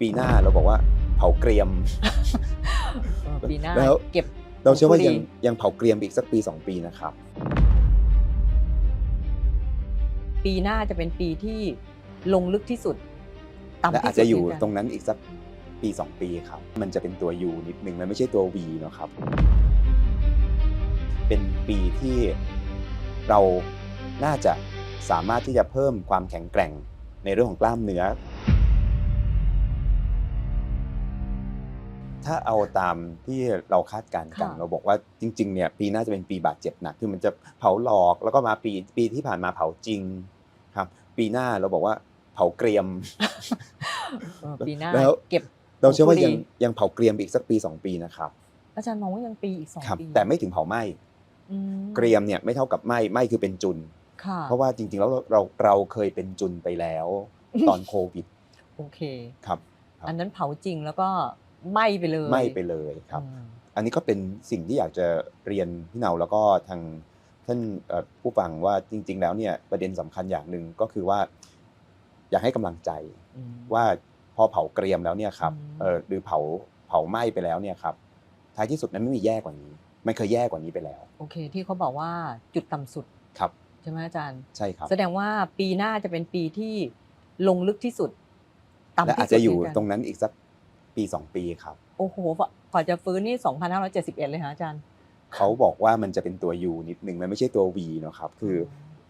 ปีหน้าเราบอกว่าเผาเกรียมเออปีหน้าแล้ว เก็บ เราเชื่อว่าผลผลิตยังยังเผาเกรียมอีกสักปีสองปีนะครับ ปีหน้าจะเป็นปีที่ลงลึกที่สุดต่ำและที่สุดอาจจะอยู่เหมืนกันตรงนั้นอีกสักปีสองปีครับ มันจะเป็นตัว U นิดนึงมันไม่ใช่ตัว V เนอะครับ เป็นปีที่เราน่าจะสามารถที่จะเพิ่มความแข็งแกร่งในเรื่องของกล้ามเนื้อ ถ้าเอาตามที่เราคาดการณ์กัน ค่ะ เราบอกว่าจริงๆเนี่ยปีหน้าจะเป็นปีบาดเจ็บหนักคือมันจะเผาหลอกแล้วก็มาปีปีที่ผ่านมาเผาจริงครับ ปีหน้าเราบอกว่าเผาเกรียม เออปีหน้าแล้ว เก็บ เราเชื่อว่าผลผลิตยังยังเผาเกรียมอีกสักปีสองปีนะครับอาจารย์มองว่ายังปีอีกสองครับ ปีแต่ไม่ถึงเผาไหม้อืมเกรียมเนี่ยไม่เท่ากับไหม้ไหม้คือเป็นจุน ค่ะเพราะว่าจริงๆแล้วเราเราเราเคยเป็นจุนไปแล้ว ตอนโควิดโอเค ครับ ครับ อันนั้นเผาจริงแล้วก็ ไหม้ไปเลยไหม้ไปเลยครับอืมอันนี้ก็เป็นสิ่งที่อยากจะเรียนพี่เนาแล้วก็ทางท่านเอ่อผู้ฟังว่าจริง ๆ แล้วเนี่ยประเด็นสำคัญอย่างหนึ่งก็คือว่า อยากให้กำลังใจอืมว่าพอเผาเกรียมแล้วเนี่ยครับอืมเออหรือเผาเผาไหม้ไปแล้วเนี่ยครับท้ายที่สุดนั้นไม่มีแย่กว่านี้มันเคยแย่กว่านี้ไปแล้ว โอเค ที่เขาบอกว่าจุดต่ำสุดครับใช่ไหมอาจารย์ใช่ครับ แสดงว่าปีหน้าจะเป็นปีที่ลงลึกที่สุดต่ำและที่อาจสุดจะอยู่เหมืนกันตรงนั้นอีกสัก ปีสองปีครับ โอ้โหกว่าจะฟื้นนี่ 2571 เลยฮะอาจารย์ เขาบอกว่ามันจะเป็นตัว U นิดหนึ่งมันไม่ใช่ตัว V เนอะครับคือ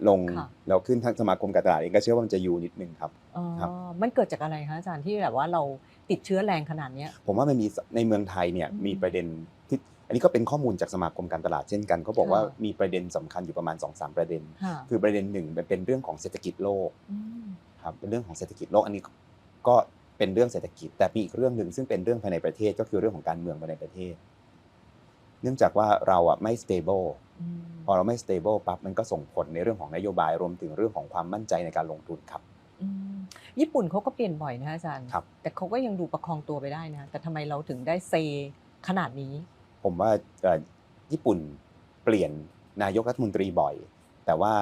ลงค่ะแล้วขึ้นทางสมาคมการตลาดเองก็เชื่อว่ามันจะ U นิดหนึ่งครับอ๋อครับมันเกิดจากอะไรคะอาจารย์ที่แบบว่าเราติดเชื้อแรงขนาดเนี้ยผมว่ามันมีในเมืองไทยเนี่ยอืมมีประเด็นที่อันนี้ก็เป็นข้อมูลจากสมาคมการตลาดเช่นกันเขาบอกว่าค่ะมีประเด็นสำคัญอยู่ประมาณ2อสประเด็นค่ะคือประเด็นหนึ่งมันเป็นเรื่องของเศรษฐกิจโลกมครับเป็นเรื่องของเศรษฐกิจโลกอันนี้ก็ เป็นเรื่องเศรษฐกิจ แต่มีอีกเรื่องหนึ่งซึ่งเป็นเรื่องภายในประเทศก็คือเรื่องของการเมืองภายในประเทศ เนื่องจากว่าเราอะไม่ stable อืมพอเราไม่ stable ปั๊บมันก็ส่งผลในเรื่องของนโยบายรวมถึงเรื่องของความมั่นใจในการลงทุนครับอืมญี่ปุ่นเขาก็เปลี่ยนบ่อยนะอาจารย์ครับแต่เขาก็ยังดูประคองตัวไปได้นะ แต่ทำไมเราถึงได้เซขนาดนี้ ผมว่าเอ่อญี่ปุ่นเปลี่ยนนายกรัฐมนตรีบ่อย แต่ว่า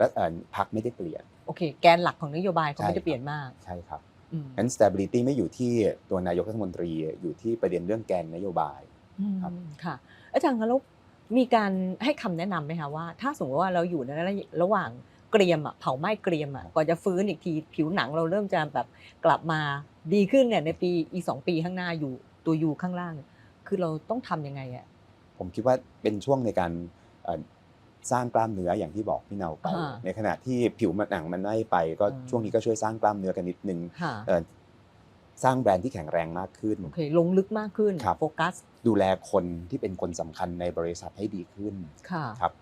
รัฐเอ่อพรรคไม่ได้เปลี่ยน โอเค แกนหลักของนโยบายเขาใช่ไม่ได้เปลี่ยนมาก ใช่ครับอืม งั้น stability ไม่อยู่ที่ตัวนายกรัฐมนตรีอยู่ที่ประเด็นเรื่องแกนนโยบายอืมครับค่ะอาจารย์คะแล้วมีการให้คำแนะนำไหมคะว่า ถ้าสมมติว่าเราอยู่ในระยะระหว่างเกรียมอะเผาไหม้เกรียมอะก่อนจะฟื้นอีกทีผิวหนังเราเริ่มจะแบบกลับมาดีขึ้นเนี่ยในปีอีกสองปีข้างหน้าอยู่ตัวยูข้างล่างเนี่ยคือเราต้องทำยังไงอะผมคิดว่าเป็นช่วงในการเอ่อ สร้างกล้ามเนื้ออย่างที่บอกพี่เนาไป อ่าในขณะที่ผิวมันหนังมันไม่ไปก็อืม ช่วงนี้ก็ช่วยสร้างกล้ามเนื้อกันนิดนึงค่ะเอ่อสร้างแบรนด์ที่แข็งแรงมากขึ้น โอเคลงลึกมากขึ้นครับ โฟกัสดูแลคนที่เป็นคนสำคัญในบริษัทให้ดีขึ้นค่ะ ครับ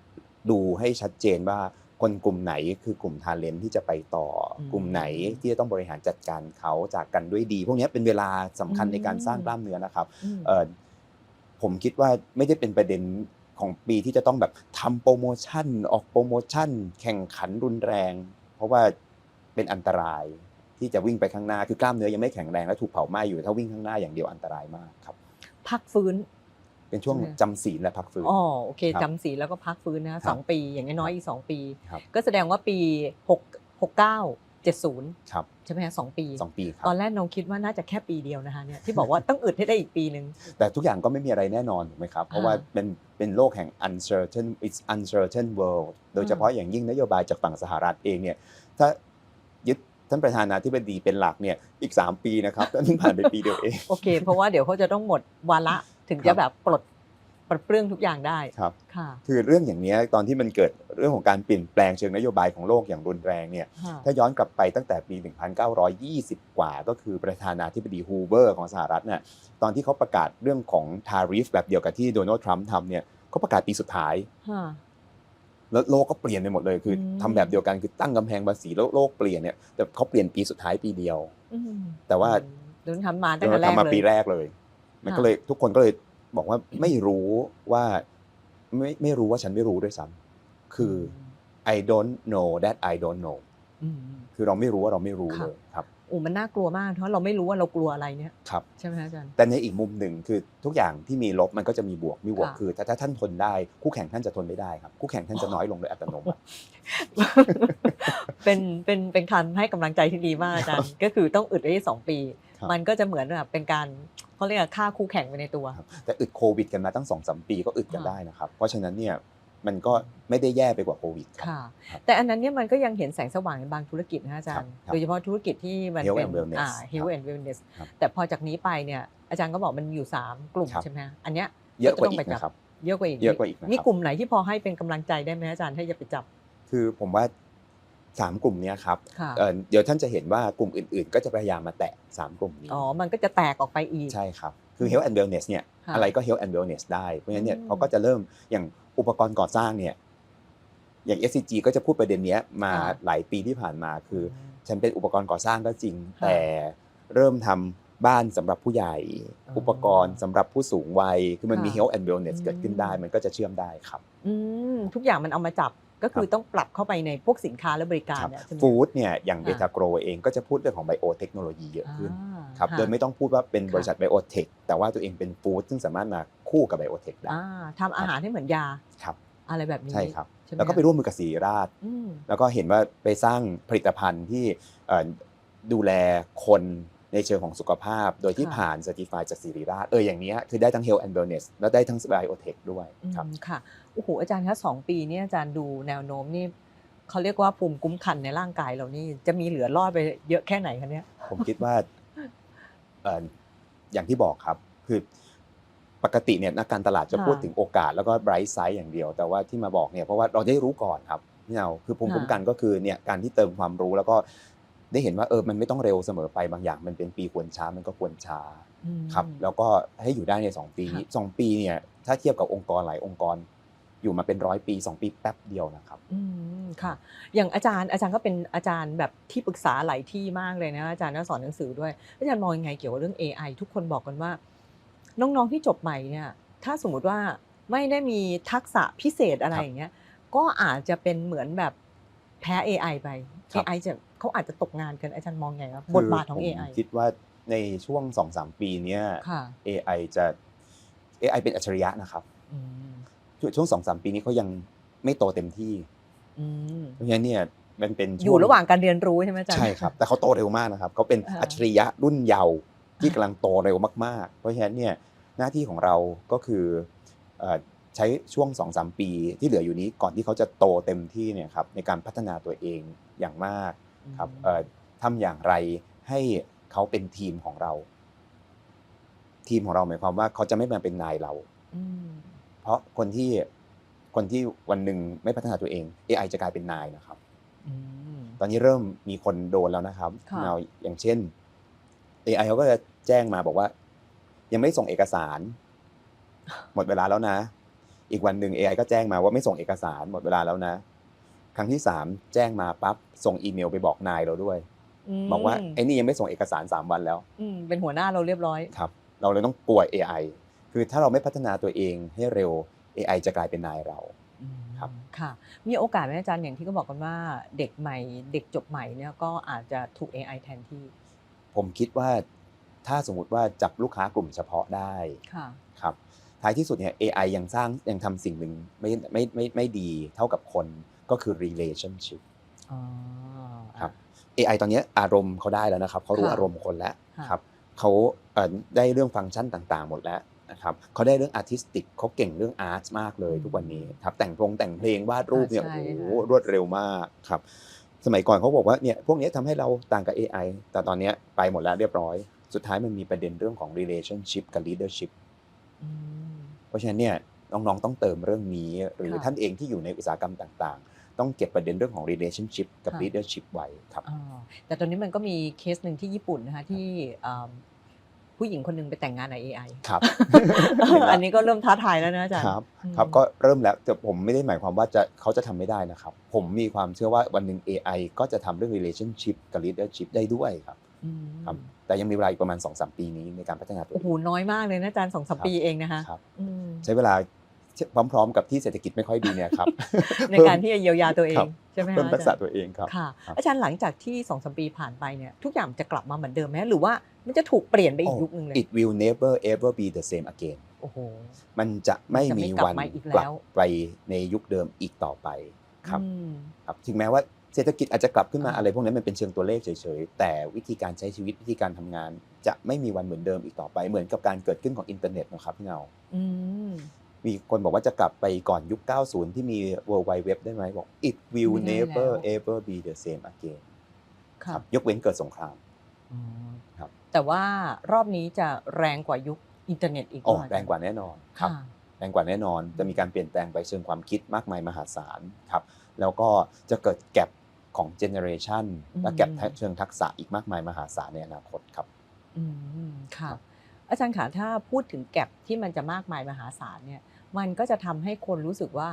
ดูให้ชัดเจนว่าคนกลุ่มไหนคือกลุ่มทาเลนที่จะไปต่ออมกลุ่มไหนที่จะต้องบริหารจัดการเขาจากกันด้วยดี พวกนี้เป็นเวลาสำคัญอืมในการสร้างกล้ามเนื้อนะครับอืมเอ่อผมคิดว่าไม่ได้เป็นประเด็น ของปีที่จะต้องแบบทำโปรโมชั่น ออกโปรโมชั่น แข่งขันรุนแรง เพราะว่าเป็นอันตรายที่จะวิ่งไปข้างหน้าคือกล้ามเนื้อยังไม่แข็งแรงและถูกเผาไหม้อยู่ถ้าวิ่งข้างหน้าอย่างเดียวอันตรายมากครับ พักฟื้น เป็นช่วงใช่ไหมจำศีลและพักฟื้น อ๋อโอเคครับจำศีลแล้วก็พักฟื้นนะครัสบองปีอย่างน้อยๆอีกสองปี ครับ ก็แสดงว่าปีหกหกเก้า เจ็ดศูนย์ครับใช่ไหมฮะสองปี สองปีครัตอบนแรกน้องคิดว่าน่าจะแค่ปีเดียวนะคะเนี่ยที่บอกว่าต้องอึดให้ได้อีกปีหนึ่ง แต่ทุกอย่างก็ไม่มีอะไรแน่นอนถูกไหมครับ เพราะว่าอ่าเป็นเป็นโลกแห่ง uncertain it's uncertain world โดยเฉพาะอย่างยิ่งนโยบายจากฝั่งสหรัฐเองเนี่ยถ้ายึดท่านประธานาธิบดีเป็นหลักเนี่ยอีก 3 ปีนะครับท่านผ่านไปปีเดียวเอง โอเค เพราะว่าเดี๋ยวเขาจะต้องหมดวาระถึงครัจะบแบบปลด ปลดเปลื้องทุกอย่างได้ครับ ค่ะ คือเรื่องอย่างเนี้ยตอนที่มันเกิดเรื่องของการเปลี่ยนแปลงเชิงนโยบายของโลกอย่างรุนแรงเนี่ยค่ะถ้าย้อนกลับไปตั้งแต่ปี 1920 กว่า ก็คือประธานาธิบดีฮูเบอร์ของสหรัฐเนี่ยตอนที่เขาประกาศเรื่องของทาริฟแบบเดียวกับที่โดนัลด์ทรัมป์ทำเนี่ยเขาประกาศปีสุดท้ายค่ะแล้วโลกก็เปลี่ยนไปหมดเลยคืออมทำแบบเดียวกันคือตั้งกำแพงภาษีแล้วโลกเปลี่ยนเนี่ยแต่เขาเปลี่ยนปีสุดท้ายปีเดียวอืมแต่ว่าโดนทำมาตั้งแต่แรกทำมาเลยปีแรกเลย มันก็เลยทุกคนก็เลย บอกว่าไม่รู้ว่าไม่ไม่รู้ว่าฉันไม่รู้ด้วยซ้ำคือ I don't know that I don't know อืม คือเราไม่รู้ว่าเราไม่รู้ค่ะเลยครับโอ้มันน่ากลัวมากเพราะเราไม่รู้ว่าเรากลัวอะไรเนี่ยครับใช่ไหมคะอาจารย์แต่ในอีกมุมหนึ่งคือทุกอย่างที่มีลบมันก็จะมีบวกมีบวกค่ะคือถ้าถ้าท่านทนได้ คู่แข่งท่านจะทนไม่ได้ครับ คู่แข่งท่านจะน้อยลงโดยอัตโนมัติเป็นเป็นเป็นคำให้กำลังใจที่ดีมากอาจารย์ก็คือต้องอึดไว้ได้สองปีครับมันก็จะเหมือนแบบเป็นการเขาเรียกว่าฆ่าคู่แข่งไปในตัวครับแต่อึดโควิดกันมาตั้งสองสามปีก็อึดกันค่ะได้นะครับ เพราะฉะนั้นเนี่ย มันก็ไม่ได้แย่ไปกว่าโควิดครับค่ะครับแต่อันนั้นเนี่ยมันก็ยังเห็นแสงสว่างในบางธุรกิจนะอาจารย์ครับโดยเฉพาะธุรกิจที่มัน Health เป็น and wellness อ่าครับ health and wellness ครับแต่พอจากนี้ไปเนี่ยอาจารย์ก็บอกมันมีอยู่ 3 กลุ่มครับใช่ไหมคะอันเนี้ยเยอะกว่าก็ต้อีองไปกจับนะครับเยอะกว่าอีกเยอะกว่าอีกนะครับมีกลุ่มไหนที่พอให้เป็นกำลังใจได้ไหมอาจารย์ถ้าจะไปจับ คือผมว่าสามกลุ่มเนี้ยครับค่ะเอ่อเดี๋ยวท่านจะเห็นว่ากลุ่มอื่น ๆ ก็จะพยายามมาแตะสามกลุ่มนี้ อ๋อ มันก็จะแตกออกไปอีก ใช่ครับ คือ health and wellness เนี่ยค่ะอะไรก็ health and wellness ได้เพราะฉะนั้นเนี่ยอืมเขาก็จะเริ่มอย่างอุปกรณ์ก่อสร้างเนี่ยอย่าง SCG ก็จะพูดประเด็นเนี้ยมาค่ะหลายปีที่ผ่านมาคือ ฉันเป็นอุปกรณ์ก่อสร้างก็จริงค่ะแต่เริ่มทำบ้านสำหรับผู้ใหญ่อ๋ออุอุปกรณ์สำหรับผู้สูงวัย คือมันมีค่ะ health and wellness อืมเกิดขึ้นได้ มันก็จะเชื่อมได้ครับอืมทุกอย่างมันเอามาจับ ก็คือต้องปรับเข้าไปในพวกสินค้าและบริการครับเนี่ยใช่ไหมฟู้ดเนี่ยอย่างเบค่ะทาโกรเองก็จะพูดเรื่องของไบโอเทคโนโลยีเยอะขึ้นอ่าครับค่ะโดยไม่ต้องพูดว่าเป็นค่ะบริษัทไบโอเทคแต่ว่าตัวเองเป็นฟู้ดซึ่งสามารถมาคู่กับไบโอเทคได้อ่าทำอาหารให้เหมือนยาครับอะไรแบบนี้ใช่ครับใช่หมแล้วก็ไปร่วมมือกับศรีราชอืมแล้วก็เห็นว่าไปสร้างผลิตภัณฑ์ที่เอ่อดูแลคน ในเชิงของสุขภาพ โดยที่ค่ะผ่าน c e r t i f i จากศิริราชเอออย่างเนี้ยคือได้ทั้ง health and wellness แล้วได้ทั้ง biotech ด้วยอืมครับค่ะโอ้โหอาจารย์คะสองปีเนี่ยอาจารย์ดูแนวโน้มนี่เขาเรียกว่าภูมิคุ้มกันในร่างกายเรานี่จะมีเหลือรอดไปเยอะแค่ไหนคะเนี่ยผมคิดว่าเอ่ออย่างที่บอกครับคือปกติเนี่ยนักการตลาดจะค่ะพูดถึงโอกาสแล้วก็ bright side อย่างเดียว แต่ว่าที่มาบอกเนี่ยเพราะว่าเราได้รู้ก่อนครับพี่เอาคือภูมิค่ะคุ้มกันก็คือเนี่ยการที่เติมความรู้แล้วก็ ได้เห็นว่าเออมันไม่ต้องเร็วเสมอไปบางอย่าง มันเป็นปีควรช้ามันก็ควรช้าอืมครับแล้วก็ให้อยู่ได้ใน2ปีนี้ค่ะสองปีเนี่ยถ้าเทียบกับองค์กรหลายองค์กรอยู่มาเป็นร้อยปี2ปีแป๊บเดียวนะครับอืมค่ะ อย่างอาจารย์อาจารย์ก็เป็นอาจารย์แบบที่ปรึกษาหลายที่มากเลยนะอาจารย์ก็สอนหนังสือด้วย อาจารย์มองยังไงเกี่ยวกับเรื่อง AI ทุกคนบอกกันว่า น้องๆที่จบใหม่เนี่ย ถ้าสมมุติว่าไม่ได้มีทักษะพิเศษอะไรครับอย่างเงี้ยก็อาจจะเป็นเหมือนแบบแพ้ AI ไปครับ AI จะ เขาอาจจะตกงานกันอาจารย์มองไงครับคืบทบาทของผม AI คิดว่าในช่วง 2-3 ปีเนี้ยค่ะ AI จะ AI เป็นอัจฉริยะนะครับอืมช่วง 2-3 ปีนี้เขายังไม่โตเต็มที่อืมเพราะฉะนั้นเนี่ยมันเป็นอช่ยู่ระหว่างการเรียนรู้ใช่ไหมอาจารย์ใช่ครับ แต่เขาโตเร็วมากนะครับเขาเป็นอ่าอัจฉริยะรุ่นเยาว์ที่กำลังโตเร็วมากๆ เพราะฉะนั้นเนี่ยหน้าที่ของเราก็คือเอ่อใช้ช่วง 2-3 ปีที่เหลืออยู่นี้ก่อนที่เขาจะโตเต็มที่เนี่ยครับในการพัฒนาตัวเองอย่างมาก ครับเอ่อทำอย่างไรให้เขาเป็นทีมของเรา ทีมของเราหมายความว่าเขาจะไม่มาเป็นนายเราอืมเพราะคนที่คนที่วันหนึ่งไม่พัฒนาตัวเอง AI จะกลายเป็นนายนะครับอืมตอนนี้เริ่มมีคนโดนแล้วนะครับค่ะเราอย่างเช่น AI เขาก็จะแจ้งมาบอกว่า ยังไม่ส่งเอกสาร หมดเวลาแล้วนะ อีกวันหนึ่ง AI ก็แจ้งมาว่าไม่ส่งเอกสารหมดเวลาแล้วนะ ครั้งที่สามแจ้งมาปั๊บส่งอีเมลไปบอกนายเราด้วยมบอกว่าไอ้นี่ยังไม่ส่งเอกสารสามวันแล้วอืมเป็นหัวหน้าเราเรียบร้อยครับ เราเลยต้องกลัว AI คือถ้าเราไม่พัฒนาตัวเองให้เร็ว AI จะกลายเป็นนายเราครับค่ะ มีโอกาสไหมอาจารย์อย่างที่ก็บอกกันว่าเด็กใหม่ เด็กจบใหม่เนี่ยก็อาจจะถูก AI แทนที่ ผมคิดว่าถ้าสมมติว่าจับลูกค้ากลุ่มเฉพาะได้ค่ะครับท้ายที่สุดเนี่ย AI ยังสร้างยังทำสิ่งหนึ่งไม่ไม่ไม่ไม่ดีเท่ากับคน ก็คือ relationship อ๋อ ครับ AI ตอนนี้อารมณ์เขาได้แล้วนะครับเขารู้ค่ะ อารมณ์คนแล้วค่ะครับเขาเอ่อได้เรื่องฟังก์ชันต่างๆ หมดแล้วนะครับเขาได้เรื่องอาร์ติสติกเขาเก่งเรื่องอาร์ตมากเลยทุกวันนี้ครับแต่งเพลงแต่งเพลงวาดรูปเนี่ยใช่โอ้โหค่ะรวดเร็วมากครับ สมัยก่อนเขาบอกว่าเนี่ยพวกนี้ทำให้เราต่างกับ AI แต่ตอนเนี้ยไปหมดแล้วเรียบร้อย สุดท้ายมันมีประเด็นเรื่องของ relationship กับ leadership อืมเพราะฉะนั้นเนี่ยน้องๆต้องเติมเรื่องนี้ หรือค่ะ ท่านเองที่อยู่ในอุตสาหกรรมต่างๆ ต้องเก็บประเด็นเรื่องของ relationship กับ ค่ะ leadership ไว้ครับอ่าแต่ตอนนี้มันก็มีเคสหนึ่งที่ญี่ปุ่นนะคะที่อ่าผู้หญิงคนหนึงไปแต่งงานกับ AI ครับ อันนี้ก็เริ่มท้าทายแล้วนะอาจารย์ครับอืม ครับก็เริ่มแล้วแต่ผมไม่ได้หมายความว่าจะเขาจะทำไม่ได้นะครับ ผมมีความเชื่อว่าวันหนึ่ง AI ก็จะทำเรื่อง relationship กับ leadership ได้ด้วยครับ อืมครับ แต่ยังมีเวลาอีกประมาณ 2-3 ปีนี้ในการพัฒนาตัวโอ้เอโหง น้อยมากเลยนะอาจารย์สองสามครับ ปีเองนะคะครับ อืม ใช้เวลา พร้อมๆ กับที่เศรษฐกิจไม่ค่อยดีเนี่ยครับในการที่จะเยียวยาตัวเอครังบใช่ไหมคะเพิ่มทักอาษะจารย์ตัวเองครับค่ะครับอาจารย์หลังจากที่สองสามปีผ่านไปเนี่ยทุกอย่างจะกลับมาเหมือนเดิมไหมหรือว่ามันจะถูกเปลี่ยนไปอีกยุคนึงเลย It will never ever be the same again โอ้โหมันจะไม่จะไม่มีกลับวันมาอีกกลัแล้วไปในยุคเดิมอีกต่อไปครับอืมครับถึงแม้ว่าเศรษฐกิจอาจจะกลับขึ้นมาอ่าอะไรพวกนั้นมันเป็นเชิงตัวเลขเฉยๆ แต่วิธีการใช้ชีวิตวิธีการทำงาน จะไม่มีวันเหมือนเดิมอีกต่อไป เหมือนกับการเกิดขึ้นของอินเทอร์เน็ตนะครับพี่เงาอื มมีคนบอกว่าจะกลับไปก่อนยุค 90 ที่มี World Wide Web ได้ไหมบอก it will ไม่ได้ never แล้ว ever be the same again คค่ะรับยกเว้นเกิดสงครามอ๋อครับ แต่ว่ารอบนี้จะแรงกว่ายุคอินเทอร์เน็ตอีกโอ้เหอแรงกว่าแน่นอนครับค่ะแรงกว่าแน่นอนจะมีการเปลี่ยนแปลงไปเชิงความคิดมากมายมหาศาลครับแล้วก็จะเกิดแกลบของเจเนอเรชันและแกลบเชิงทักษะอีกมากมายมหาศาลในอนาคตครับ อืมค่ะ อาจารย์คะถ้าพูดถึงแก็บที่มันจะมากมายมหาศาลเนี่ย มันก็จะทำให้คนรู้สึกว่า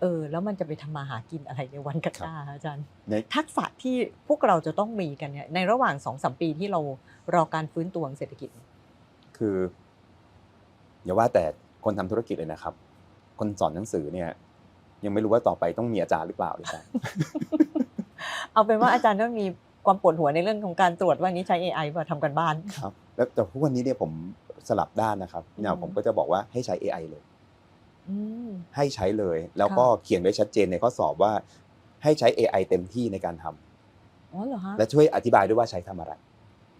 เออ แล้วมันจะไปทำมาหากินอะไรในวันข้างหน้าอาจารย์ในทักษะที่พวกเราจะต้องมีกันเนี่ยในระหว่างสองสมปีที่เรารอการฟื้นตัวของเศรษฐกิจ คือ อย่าว่าแต่คนทำธุรกิจเลยนะครับ คนสอนหนังสือเนี่ย ยังไม่รู้ว่าต่อไปต้องมีอาจารย์หรือเปล่าเลยครับเอาเป็นว่าอาจารย์ต้องมีความปวดหัวในเรื่องของการตรวจว่านี้ใช้ AI ป่ะทำกันบ้านครับ แล้วแต่ทุกวันนี้เนี่ยผมสลับด้านนะครับพี่นาวอืมผมก็จะบอกว่าให้ใช้ AI เลยอืม ให้ใช้เลย แล้วก็เขียนไว้ชัดเจนในข้อสอบว่า ให้ใช้ AI เต็มที่ในการทำอ๋อเหรอฮะและช่วยอธิบายด้วยว่าใช้ทำอะไร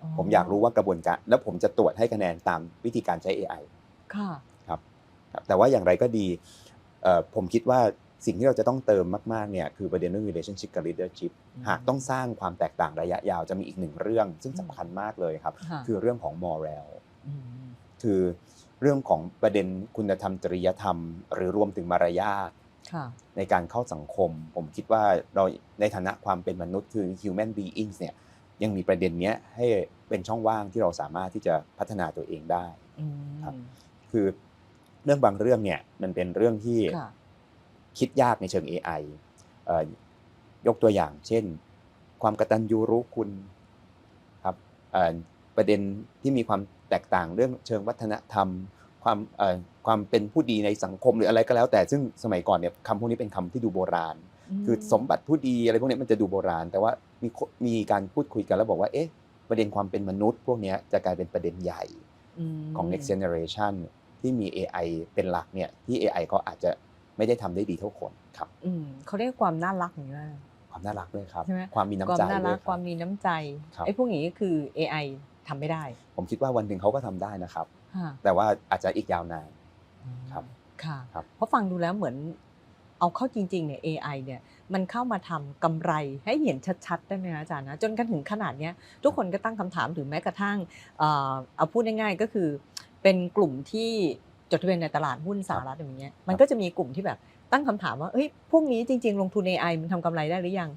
อ๋อผมอยากรู้ว่ากระบวนการ แล้วผมจะตรวจให้คะแนนตามวิธีการใช้ AI ค่ะครับครับแต่ว่าอย่างไรก็ดีเอ่อผมคิดว่าสิ่งที่เราจะต้องเติมมาก ๆ เนี่ย คือประเด็นเรื่อง relationship กับ leadership อืมหากต้องสร้างความแตกต่างระยะยาวจะมีอีกหนึ่งเรื่อง ซึ่งสำคัญมากเลยครับค่ะคือเรื่องของ moral มคือ เรื่องของประเด็นคุณธรรมจริยธรรม หรือรวมถึงมารยาทค่ะในการเข้าสังคม ผมคิดว่าเราในฐานะความเป็นมนุษย์คือ human beings เนี่ยยังมีประเด็นเนี้ยให้เป็นช่องว่างที่เราสามารถที่จะพัฒนาตัวเองได้อืมครับคือเรื่องบางเรื่องเนี่ยมันเป็นเรื่องที่ค่ะคิดยากในเชิง AI เอ่อยกตัวอย่าง เช่น ความกตัญญูรู้คุณครับเอ่อประเด็นที่มีความ แตกต่างเรื่องเชิงวัฒนธรรม ความเอ่อความเป็นผู้ดีในสังคมหรืออะไรก็แล้ว แต่ซึ่งสมัยก่อนเนี่ยคำพวกนี้เป็นคำที่ดูโบราณ คือสมบัติผู้ดีอะไรพวกนี้มันจะดูโบราณ แต่ว่ามีคนมีการพูดคุยกันแล้วบอกว่าเอ๊ะประเด็นความเป็นมนุษย์พวกเนี้ยจะกลายเป็นประเด็นใหญ่มของ next generation ที่มี AI เป็นหลักเนี่ยที่ AI เขาอาจจะไม่ได้ทำได้ดีเท่าคนครับอืมเขาเรียกความน่ารักอย่างนี้ยความน่ารักด้วยครับใช่ไหมความมีน้ำความใจน่าด้รัวกยคควารับมมีน้ำใจครับไอ้พวกนี้ก็คือ AI ทำไม่ได้ ผมคิดว่าวันหนึ่งเขาก็ทำได้นะครับค่ะแต่ว่าอาจจะอีกยาวนานครับค่ะครับเพราะฟังดูแล้วเหมือนเอาเข้าจริงๆเนี่ย AI เนี่ยมันเข้ามาทำกำไรให้เห็นชัดๆได้ไหมคะอาจารย์นะจนกันถึงขนาดเนี้ยทุกคนก็ตั้งคำถามถึงแม้กระทั่งเอ่อเอาพูดง่ายๆก็คือเป็นกลุ่มที่จดทะเบียนในตลาดหุ้นสหรัฐอย่างเงี้ยมันก็จะมีกลุ่มที่แบบตั้งคำถามว่าเฮ้ยพวกนี้จริง ๆ ลงทุน AI มันทำกำไรได้หรือยัง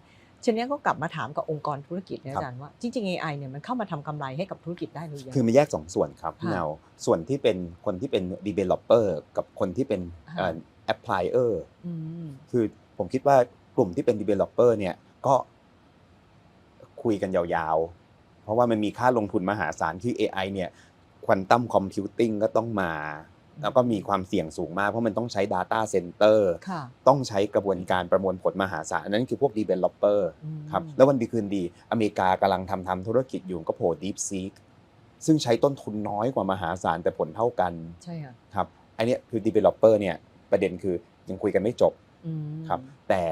ฉะนี้นก็กลับมาถามกับองค์กรธุรกิจเนี่ยอาจารย์ว่าจริงๆ AI เนี่ยมันเข้ามาทำกำไรให้กับธุรกิจได้หรือยังคือมันแยกสองส่วนครับพี่ค่ะเนาส่วนที่เป็นคนที่เป็น developer กับคนที่เป็นเอ่อ applier อืมคือผมคิดว่ากลุ่มที่เป็น developer เนี่ยก็คุยกันยาวๆ เพราะว่ามันมีค่าลงทุนมหาศาลคือ AI เนี่ยควอนตัมคอมพิวติ้งก็ต้องมา แล้วก็มีความเสี่ยงสูงมาก เพราะมันต้องใช้ Data Center ค่ะต้องใช้กระบวนการประมวลผลมหาศาลอันนั้นคือพวก developer อืมครับแล้ววันดีคืนดี อเมริกากำลังทำทำธุรกิจอยู่ก็โผล่ DeepSeek ซึ่งใช้ต้นทุนน้อยกว่ามหาศาลแต่ผลเท่ากันใช่ค่ะครับอันเนี้ยคือ developer เนี่ยประเด็นคือยังคุยกันไม่จบอืมครับแต่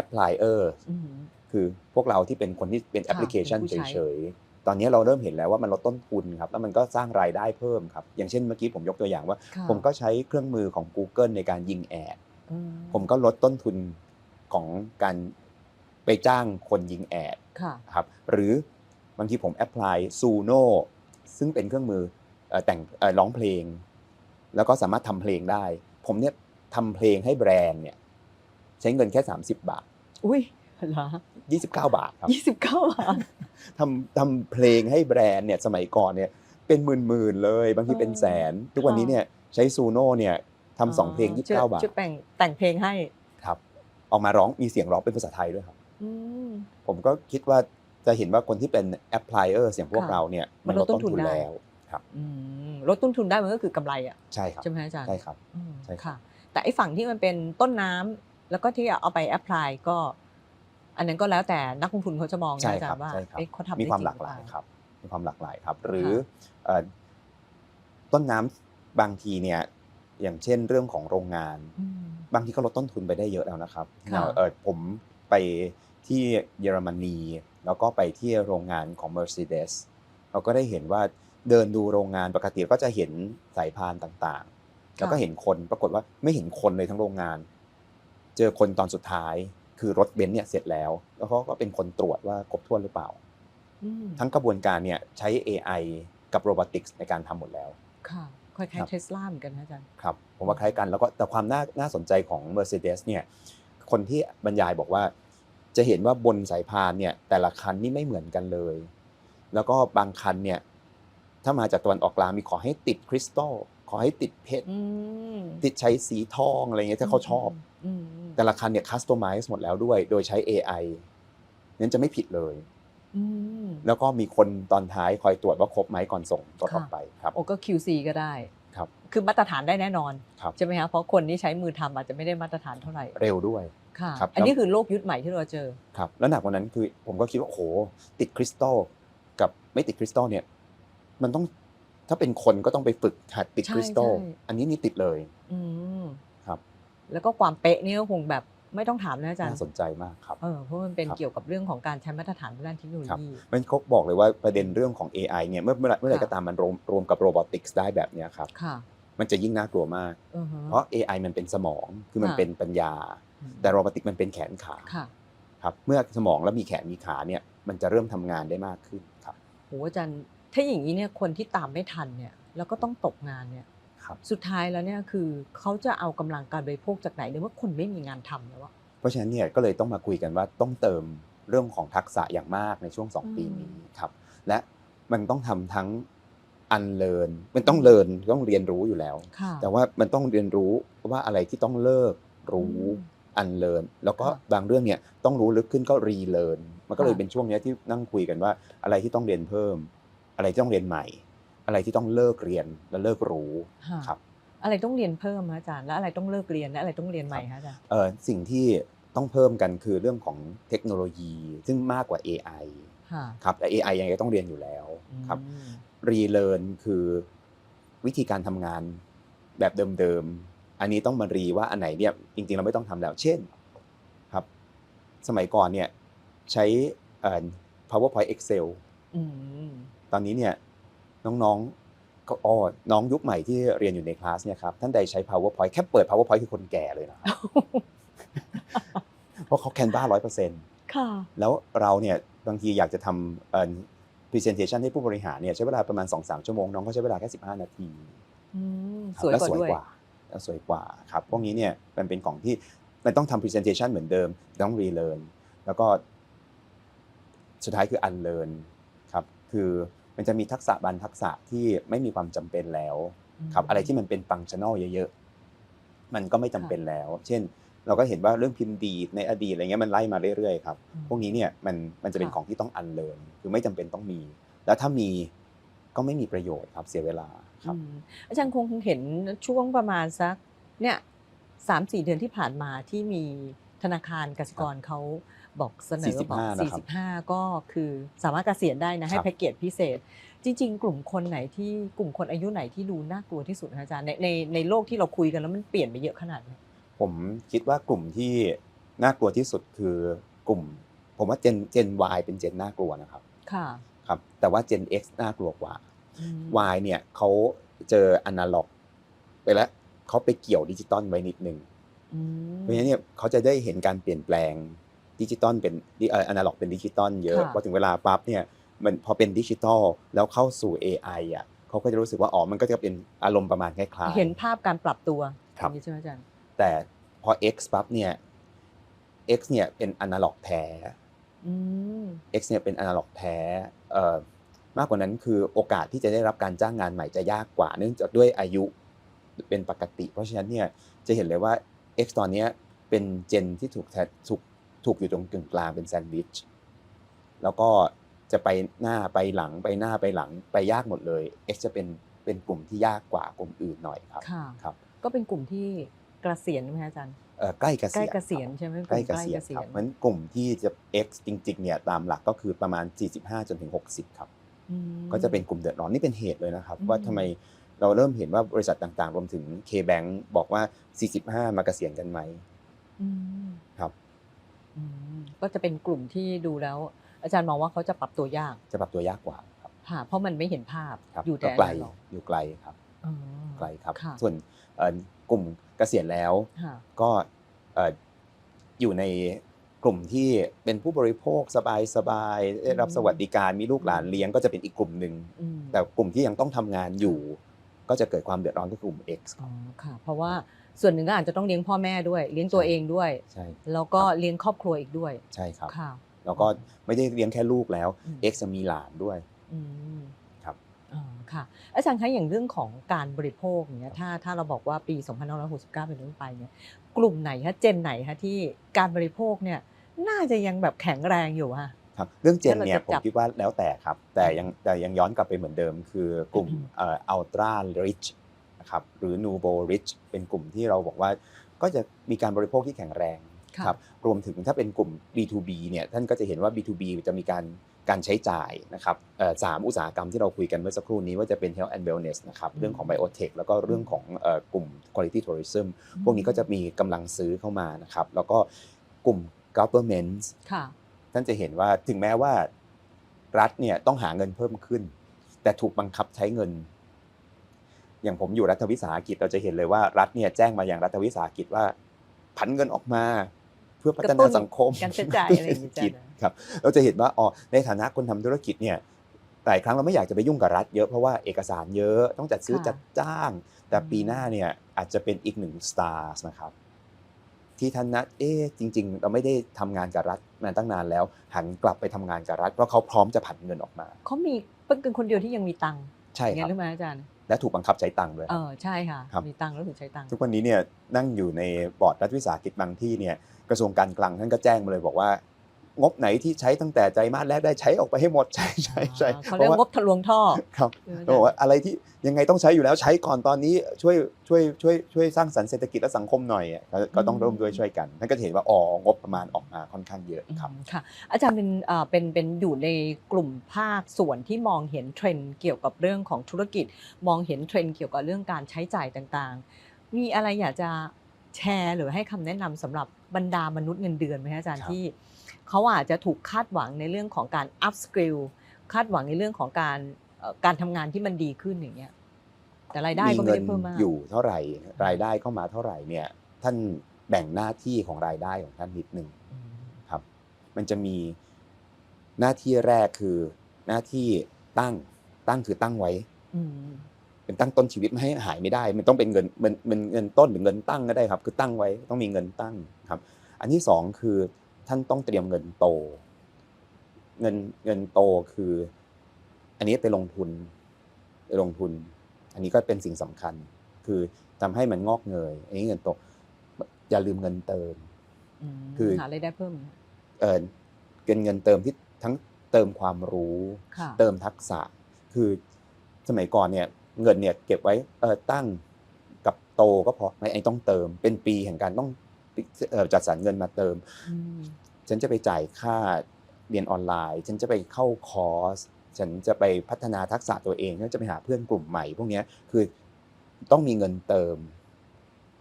applier อืมคือพวกเราที่เป็นคนที่เป็นค่ะแอปพลิเคชันเป็นผู้เฉใช้ยๆ ตอนนี้เราเริ่มเห็นแล้วว่ามันลดต้นทุนครับแล้วมันก็สร้างรายได้เพิ่มครับอย่างเช่นเมื่อกี้ผมยกตัวอย่างว่าค่ะผมก็ใช้เครื่องมือของ Google ในการยิงแอดอืผมก็ลดต้นทุนของการไปจ้างคนยิงแอดค่ะครับหรือบางทีผมแอพพลายซูโน่ซึ่งเป็นเครื่องมือเอ่อแต่งเอ่อร้องเพลง แล้วก็สามารถทำเพลงได้ ผมเนี่ยทำเพลงให้แบรนด์เนี่ยใช้เงินแค่ 30 บาท อุ้ยเหรอ 29 บาทครับยี่สิบเก้าบาททำทำเพลงให้แบรนด์เนี่ยสมัยก่อนเนี่ยเป็นหมื่นๆเลย บางทีเป็นแสน ทุกวันนี้เนี่ยใช้ซูโน่เนี่ยทำสองเพลง 29ช่วยบาทช่วยแต่งแต่งเพลงให้ครับ ออกมาร้องมีเสียงร้องเป็นภาษาไทยด้วยครับอืมผมก็คิดว่าจะเห็นว่าคนที่เป็นแอปพลายเออร์เสียงพวกค่ะเราเนี่ยมันลดต้นทุนได้แล้วครับอืมลดต้นทุนได้มันก็คือกำไรอะใช่ครับใช่ไหมอาจารย์ใช่ครับอืมใช่ครับค่ะ แต่ไอ้ฝั่งที่มันเป็นต้นน้ำแล้วก็ที่เอาไปแอพพลายก็ อันนั้นก็แล้วแต่นักลงทุนเขาจะมองใช่นะอาจาครรับย์ว่าใช่ครับเอ๊ะเขาทำมีได้ความจริงหลากหลายรือเปครับ มีความหลากหลายครับ หรือเอ่อต้นน้ำบางทีเนี่ยอย่างเช่นเรื่องของโรงงานอืมบางทีก็ลดต้นทุนไปได้เยอะแล้วนะครับค่ะเออผมไปที่เยอรมนี แล้วก็ไปที่โรงงานของ Mercedes เราก็ได้เห็นว่าเดินดูโรงงานปกติก็จะเห็นสายพานต่างๆ แล้วก็เห็นคนปรากฏว่าไม่เห็นคนเลยทั้งโรงงาน เจอคนตอนสุดท้าย คือรถเบนซ์เนี่ยเสร็จแล้ว แล้วเขาก็เป็นคนตรวจว่าครบถ้วนหรือเปล่าอืมทั้งกระบวนการเนี่ยใช้ AI กับโรบอติกส์ในการทำหมดแล้ว ค่ะคล้ายครับๆเทสลาเหมือนกันนะอาจารย์ ครับ ผมว่าคล้ายกันแล้วก็แต่ความน่าน่าสนใจของ Mercedes เนี่ย คนที่บรรยายบอกว่า จะเห็นว่าบนสายพานเนี่ย แต่ละคันนี่ไม่เหมือนกันเลย แล้วก็บางคันเนี่ย ถ้ามาจากตะวันออกกลางมีขอให้ติดคริสตัลขอให้ติดเพชรอืมติดใช้สีทองอะไรเงี้ยถ้าเขาชอบอืมอืม แต่ละคันเนี่ยคัสตอมไมซ์หมดแล้วด้วย โดยใช้ AI นั้นจะไม่ผิดเลยอืมแล้วก็มีคนตอนท้ายคอยตรวจว่าครบไหมก่อนส่งรถออกค่ะไปครับโอ้ก็ QC ก็ได้ครับคือมาตรฐานได้แน่นอนครับใช่ไหมคะเพราะคนที่ใช้มือทำอาจจะไม่ได้มาตรฐานเท่าไหร่เร็วด้วยค่ะครับอันนี้คือโลกยุคใหม่ที่เราเจอครับแล้วหนักกว่านั้นคือผมก็คิดว่าโอ้โหติดคริสตัลกับไม่ติดคริสตัลเนี่ยมันต้องถ้าเป็นคนก็ต้องไปฝึกหัดติดใช่คริสตัลใช่อันนี้นี่ติดเลยอืมครับ แล้วก็ความเป๊ะนี่ก็คงแบบไม่ต้องถามนะอาจารย์น่าสนใจมากครับเออเพราะมันเป็นครับเกี่ยวกับเรื่องของการใช้มาตรฐานด้านเทคโนโลครับยีมันเขาบอกเลยว่าประเด็นเรื่องของ AI เนี่ยเมื่อเมื่อไหร่เมื่อไหร่ค่ะก็ตามมันรวมรวมกับโรบอติกส์ได้แบบเนี้ยครับค่ะมันจะยิ่งน่ากลัวมากอือฮะเพราะ AI มันเป็นสมองคือมันค่ะเป็นปัญญา แต่โรบอติกมันเป็นแขนขาค่ะครับเมื่อสมองแล้วมีแขนมีขาเนี่ยมันจะเริ่มทำงานได้มากขึ้นครับโหอาจารย์ถ้าอย่างนี้เนี่ยคนที่ตามไม่ทันเนี่ยแล้วก็ต้องตกงานเนี่ย ครับ สุดท้ายแล้วเนี่ยคือเขาจะเอากำลังการบริโภคจากไหนในเมื่อคนไม่มีงานทำแล้วอะเพราะฉะนั้นเนี่ยก็เลยต้องมาคุยกันว่าต้องเติมเรื่องของทักษะอย่างมากในช่วง 2 ปีนี้ครับ และมันต้องทำทั้งอันเลินมันต้องเลินต้องเรียนรู้อยู่แล้วค่ะแต่ว่ามันต้องเรียนรู้ว่าอะไรที่ต้องเลิกรู้อืมอันเลินแล้วก็ค่ะบางเรื่องเนี่ยต้องรู้ลึกขึ้นก็รีเลินมันก็เลยค่ะเป็นช่วงเนี้ยที่นั่งคุยกันว่าอะไรที่ต้องเรียนเพิ่ม อะไรที่ต้องเรียนใหม่ อะไรที่ต้องเลิกเรียนและเลิกรู้ค่ะครับ อะไรต้องเรียนเพิ่มคะอาจารย์ แล้วอะไรต้องเลิกเรียนและอะไรต้องเรียนใหม่คะอาจารย์เอ่อสิ่งที่ต้องเพิ่มกันคือเรื่องของเทคโนโลยี ซึ่งมากกว่า AI ค่ะครับแต่ AI ยังไงก็ต้องเรียนอยู่แล้วครับอืมรีเลิร์นคือวิธีการทำงานแบบเดิมๆ อันนี้ต้องมารีว่าอันไหนเนี่ยจริงๆเราไม่ต้องทำแล้ว เช่นครับ สมัยก่อนเนี่ยใช้เอ่อ PowerPoint Excel อืมตอนนี้เนี่ย น้องๆก็อ๋อน้องยุคใหม่ที่เรียนอยู่ในคลาสเนี่ยครับท่านใดใช้ PowerPoint แค่เปิด PowerPoint คือคนแก่เลยนะครับเพราะเขาแคนบ้าร้อยเปอร์เซ็นต์ค่ะแล้วเราเนี่ยบางทีอยากจะทำเอ่อ presentation ให้ผู้บริหารเนี่ยใช้เวลาประมาณ2-3ชั่วโมงน้องก็ใช้เวลาแค่15 นาทีอืมครับสวยและกว่าสวยด้วยกว่าแล้วสวยกว่าครับพวกนี้เนี่ยมันเป็นของที่มันต้องทำ presentation เหมือนเดิมต้อง relearn แล้วก็สุดท้ายคือ unlearn ครับคือ มันจะมีทักษะบางทักษะที่ไม่มีความจำเป็นแล้วครับอะไรที่มันเป็นฟังชั่นอลเยอะๆมันก็ไม่จำเป็นแล้ว เช่น เราก็เห็นว่าเรื่องพิมพ์ดีดในอดีตอะไรเงี้ยมันไล่มาเรื่อยๆครับอืมพวกนี้เนี่ยมันมันจะเป็นค่ะของที่ต้องอันเลินคือไม่จำเป็นต้องมี แล้วถ้ามีก็ไม่มีประโยชน์ครับเสียเวลาครับอืมอาจารย์คงเห็นช่วงประมาณสักเนี่ยสามสี่เดือนที่ผ่านมาที่มีธนาคารกสิกรเขา บอกเสนอบอก45นะครับ45 ก็คือสามารถเกษียณได้นะให้ครับ แพ็กเกจพิเศษ จริง ๆ กลุ่มคนไหนที่กลุ่มคนอายุไหนที่ดูน่ากลัวที่สุดคะอาจารย์ในในในโลกที่เราคุยกันแล้วมันเปลี่ยนไปเยอะขนาดนี้ผมคิดว่ากลุ่มที่น่ากลัวที่สุดคือกลุ่ม ผมว่าเจนเจน Y เป็นเจนน่ากลัวนะครับค่ะครับแต่ว่า Gen X น่ากลัวกว่า อืม Y เนี่ยเขาเจออนาล็อก ไปแล้วเขาไปเกี่ยวดิจิตอลไว้นิดนึง อืมเพราะฉะนั้นเนี่ยเขาจะได้เห็นการเปลี่ยนแปลง ดิจิตอลเป็นเอ่ออนาล็อกเป็นดิจิตอลเยอะค่ะพอถึงเวลาปั๊บเนี่ยมันพอเป็นดิจิตอลแล้วเข้าสู่ AI อะเขาก็จะรู้สึกว่าอ๋อมันก็จะเป็นอารมณ์ประมาณคล้ายๆเห็นภาพการปรับตัวครับอย่างนี้ใช่ไหมอาจารย์แต่พอ X ปั๊บเนี่ย X เนี่ยเป็นอนาล็อกแท้อืม X เนี่ยเป็นอนาล็อกแท้เอ่อมากกว่านั้นคือโอกาสที่จะได้รับการจ้างงานใหม่จะยากกว่า เนื่องจากด้วยอายุเป็นปกติ เพราะฉะนั้นเนี่ยจะเห็นเลยว่า X ตอนเนี้ยเป็นเจนที่ถูกแทถูก ถูกอยู่ตรงกึ่งกลางเป็นแซนด์วิชแล้วก็จะไปหน้าไปหลังไปหน้าไปหลังไปยากหมดเลย X จะเป็นเป็นกลุ่มที่ยากกว่ากลุ่มอื่นหน่อยครับค่ะครับ ก็เป็นกลุ่มที่เกษียณไหมคะอาจารย์เอ่อใกล้เกใกษีล้ยณเกษียณครับใช่ไหมใกล้เกลุ่มษียณครับเพราะฉะนั้นกลุ่มที่จะ X จริงๆเนี่ยตามหลักก็คือประมาณ 45 จนถึง 60 ครับอืมก็จะเป็นกลุ่มเดือดร้อนนี่เป็นเหตุเลยนะครับอืมว่าทำไมเราเริ่มเห็นว่าบริษัทต่างๆ รวมถึง K-Bank บอกว่า 45 มาเกษียณกันไหมอืมครับอืม ก็จะเป็นกลุ่มที่ดูแล้ว อาจารย์มองว่าเขาจะปรับตัวยาก จะปรับตัวยากกว่าครับค่ะเพราะมันไม่เห็นภาพครับอยู่ก็แต่ไกลอันนั้นหรอกอยู่ไกลครับอ๋อไกลครับ ค่ะ ส่วนเอ่อกลุ่มเกษียณแล้วค่ะ ก็เอ่ออยู่ในกลุ่มที่เป็นผู้บริโภคสบายๆได้รับอืม สวัสดิการมีลูกหลานเลี้ยงก็จะเป็นอีกกลุ่มหนึ่ง อืมแต่กลุ่มที่ยังต้องทำงานอยู่ ก็จะเกิดความเดือดร้อนก็คือกลุ่ม X คอ๋รัอบค่ะ เพราะว่า ส่วนหนึ่งก็อาจจะต้องเลี้ยงพ่อแม่ด้วย เลี้ยงตัวเองด้วย ใช่แล้วก็เลี้ยงครอบครัวอีกด้วยใช่ครับ ค่ะแล้วก็ไม่ได้เลี้ยงแค่ลูกแล้วอืม X จะมีหลานด้วย อืมครับอ๋อค่ะอาจารย์คะอย่างเรื่องของการบริโภคอย่างเงี้ยถ้าถ้าเราบอกว่าปี 2569 เป็นต้นไปเนี่ยกลุ่มไหนคะเจนไหนคะที่การบริโภคเนี่ยน่าจะยังแบบแข็งแรงอยู่ฮะครับเรื่องเจนเนี่ยถ้าเราจะผมจับคิดว่าแล้วแต่ครับ แต่ยังแต่ยังย้อนกลับไปเหมือนเดิม คือกลุ่มอืมเอ่อ ultra rich นะครับหรือ nouveau rich เป็นกลุ่มที่เราบอกว่าก็จะมีการบริโภคที่แข็งแรงค่ะครับรวมถึงถ้าเป็นกลุ่ม B2B เนี่ยท่านก็จะเห็นว่า B2B จะมีการการใช้จ่ายนะครับเอ่อสามอุตสาหกรรมที่เราคุยกันเมื่อสักครู่นี้ว่าจะเป็น health and wellness นะครับเรื่องของ biotech แล้วก็เรื่องของเอ่อกลุ่ม quality tourism พวกนี้ก็จะมีกำลังซื้อเข้ามานะครับแล้วก็กลุ่ม government ค่ะท่านจะเห็นว่าถึงแม้ว่ารัฐเนี่ยต้องหาเงินเพิ่มขึ้น แต่ถูกบังคับใช้เงิน อย่างผมอยู่รัฐวิสาหกิจเราจะเห็นเลยว่ารัฐเนี่ยแจ้งมาอย่างรัฐวิสาหกิจว่าผันเงินออกมา เพื่อพัฒกระตุ้นานสังคมการใช้จ่ายอะไรอย่างนี้เศรษฐกิจจ้ะครับเราจะเห็นว่าอ๋อในฐานะคนทำธุรกิจเนี่ยหลายครั้งเราไม่อยากจะไปยุ่งกับรัฐเยอะเพราะว่าเอกสารเยอะต้องจัดซื้อค่ะจัดจ้าง แต่อืมปีหน้าเนี่ยอาจจะเป็นอีกหนึ่งสตาร์นะครับที่ท่านนะเอ๊ะจริง ๆ เราไม่ได้ทำงานกับรัฐมาตั้งนานแล้ว หันกลับไปทำงานกับรัฐเพราะเขาพร้อมจะผันเงินออกมาเขามีเป็นคนเดียวที่ยังมีตังค์ใช่อย่างคนั้รับนหรือไม่อาจารย์ และถูกบังคับใช้ตังค์ด้วย เออใช่ค่ะ ครับ มีตังค์แล้วถึงใช้ตังค์ทุกวันนี้เนี่ยนั่งอยู่ในบอร์ดรัฐวิสาหกิจบางที่เนี่ยกระทรวงการคลังท่านก็แจ้งมาเลยบอกว่า งบไหนที่ใช้ตั้งแต่ไตรมาสแรกได้ใช้ออกไปให้หมดใช่ใช่ใช่อ่าเขาเรียกงบทะลวงท่อครับใช่ไหมเขาบอกว่าอะไรที่ยังไงต้องใช้อยู่แล้วใช้ก่อนตอนนี้ช่วยช่วยช่วยช่วยสร้างสรรค์เศรษฐกิจและสังคมหน่อยอะก็ก็ต้องร่วมด้วยช่วยกันท่านก็จะเห็นว่าอ๋องบประมาณออกมาค่อนข้างเยอะครับอืมค่ะ อาจารย์เป็นเอ่อเป็นเป็นอยู่ในกลุ่มภาคส่วนที่มองเห็นเทรนด์เกี่ยวกับเรื่องของธุรกิจ มองเห็นเทรนด์เกี่ยวกับเรื่องการใช้จ่ายต่างๆ มีอะไรอยากจะแชร์หรือให้คำแนะนำสำหรับบรรดามนุษย์เงินเดือนไหมคะอาจารย์ครับที่ เขาอาจจะถูกคาดหวังในเรื่องของการ up skill คาดหวังในเรื่องของการเอ่อการทำงานที่มันดีขึ้นอย่างเงี้ยแต่รายได้ก็ไม่เงิได้เพิ่มมากอยู่เท่าไหร่รายได้เข้ามาเท่าไหร่เนี่ยท่านแบ่งหน้าที่ของรายได้ของท่านนิดนึงอืมครับ มันจะมีหน้าที่แรกคือหน้าที่ตั้งตั้งคือตั้งไว้อืมเป็นตั้งต้นชีวิตไม่ให้หายไม่ได้ มันต้องเป็นเงินมันมันเงินต้นหรือเงินตั้งก็ได้ครับ คือตั้งไว้ต้องมีเงินตั้งครับ อันที่สองคือ ท่านต้องเตรียมเงินโต เงินเงินโตคือ อันนี้ไปลงทุนไปลงทุน อันนี้ก็เป็นสิ่งสำคัญ คือทำให้มันงอกเงยอันนี้เงินโตอย่าลืมเงินเติมอืมคือหารายได้เพิ่มเออเงินเงินเติมที่ทั้งเติมความรู้ค่ะเติมทักษะ คือสมัยก่อนเนี่ย เงินเนี่ยเก็บไว้เออตั้งกับโตก็พอไม่ไอ้ต้องเติม เป็นปีแห่งการต้องเอ่อ จัดสรรเงินมาเติม ฉันจะไปจ่ายค่าเรียนออนไลน์ ฉันจะไปเข้าคอร์ส ฉันจะไปพัฒนาทักษะตัวเองฉันจะไปหาเพื่อนกลุ่มใหม่ พวกนี้คือต้องมีเงินเติม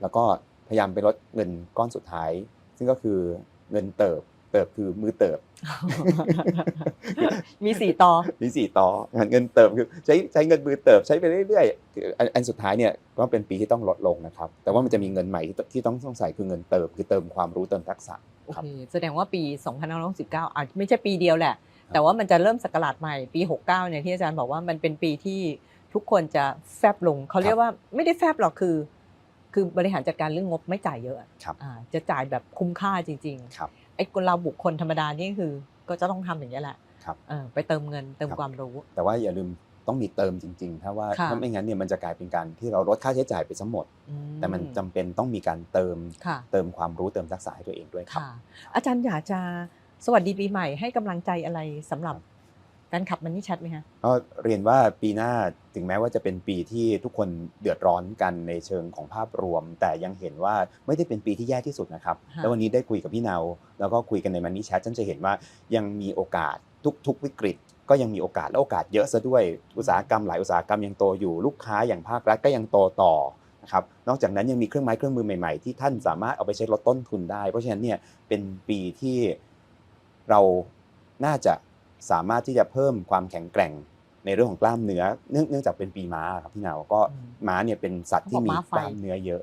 แล้วก็พยายามไปลดเงินก้อนสุดท้าย ซึ่งก็คือเงินเติบ เติบคือมือเติบ มีสี่ต่อมีสี่ต่อเงินเติมคือใช้ใช้เงินมือเติบใช้ไปเรื่อยๆคืออันอันสุดท้ายเนี่ยก็เป็นปีที่ต้องลดลงนะครับ แต่ว่ามันจะมีเงินใหม่ที่ที่ต้องต้องใส่คือเงินเติม คือเติมความรู้เติมทักษะโอครับเคแสดงว่าปี2569อาจไม่ใช่ปีเดียวแหละ แต่ว่ามันจะเริ่มสกราชใหม่ปี 69เนี่ยที่อาจารย์บอกว่ามันเป็นปีที่ทุกคนจะแฟบลงเขาเรียกว่าไม่ได้แฟบหรอกคือ คือบริหารจัดการเรื่องงบไม่จ่ายเยอะอะครับอ่าจะจ่ายแบบคุ้มค่าจริงครับๆ ไอ้คนเราบุคคลธรรมดานี่คือ ก็จะต้องทำอย่างนี้ยแหละครับเออไปเติมเงินเติมครับความรู้ แต่ว่าอย่าลืมต้องมีเติมจริง ๆ ถ้าว่าค่ะถ้าไม่งั้นเนี่ยมันจะกลายเป็นการที่เราลดค่าใช้จ่ายไปทั้งหมดอืแต่มันจำเป็นต้องมีการเติมค่ะเติมความรู้เติมทักษะให้ตัวเองด้วยครับค่ะอาจารย์อยากจะสวัสดีปีใหม่ให้กำลังใจอะไรสำหรับ แฟนคลับมันนี่ชัดไหมคะก็เรียนว่าปีหน้าถึงแม้ว่าจะเป็นปีที่ทุกคนเดือดร้อนกันในเชิงของภาพรวม แต่ยังเห็นว่าไม่ได้เป็นปีที่แย่ที่สุดนะครับค่ะแล้ววันนี้ได้คุยกับพี่เนาแล้วก็คุยกันในมันนี่แชทฉันจะเห็นว่ายังมีโอกาสทุกๆวิกฤตก็ยังมีโอกาสและโอกาสเยอะซะด้วยอุตสาหกรรมหลายอุตสาหกรรมยังโตอยู่ลูกค้าอย่างภาครัฐก็ยังโตต่อนะครับนอกจากนั้นยังมีเครื่องไม้เครื่องมือใหม่ๆ ที่ท่านสามารถเอาไปใช้ลดต้นทุนได้ เพราะฉะนั้นเนี่ยเป็นปีที่เราน่าจะ สามารถที่จะเพิ่มความแข็งแกร่งในเรื่องของกล้ามเนื้อเนื่องเนื่องจากเป็นปีม้าครับพี่เนาก็อืมม้าเนี่ยเป็นสัตว์ที่มีบอกม้าไฟกล้ามเนื้อเยอะ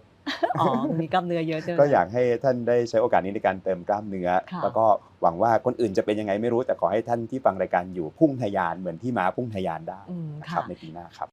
อ๋อมีกล้ามเนื้อเยอะใช่ไหมก็อยากให้ท่านได้ใช้โอกาสนี้ในการเติมกล้ามเนื้อค่ะแล้วก็หวังว่าคนอื่นจะเป็นยังไงไม่รู้แต่ขอให้ท่านที่ฟังรายการอยู่พุ่งทะยานเหมือนที่ม้าพุ่งทะยานได้อืมนะครับค่ะในปีหน้าครับ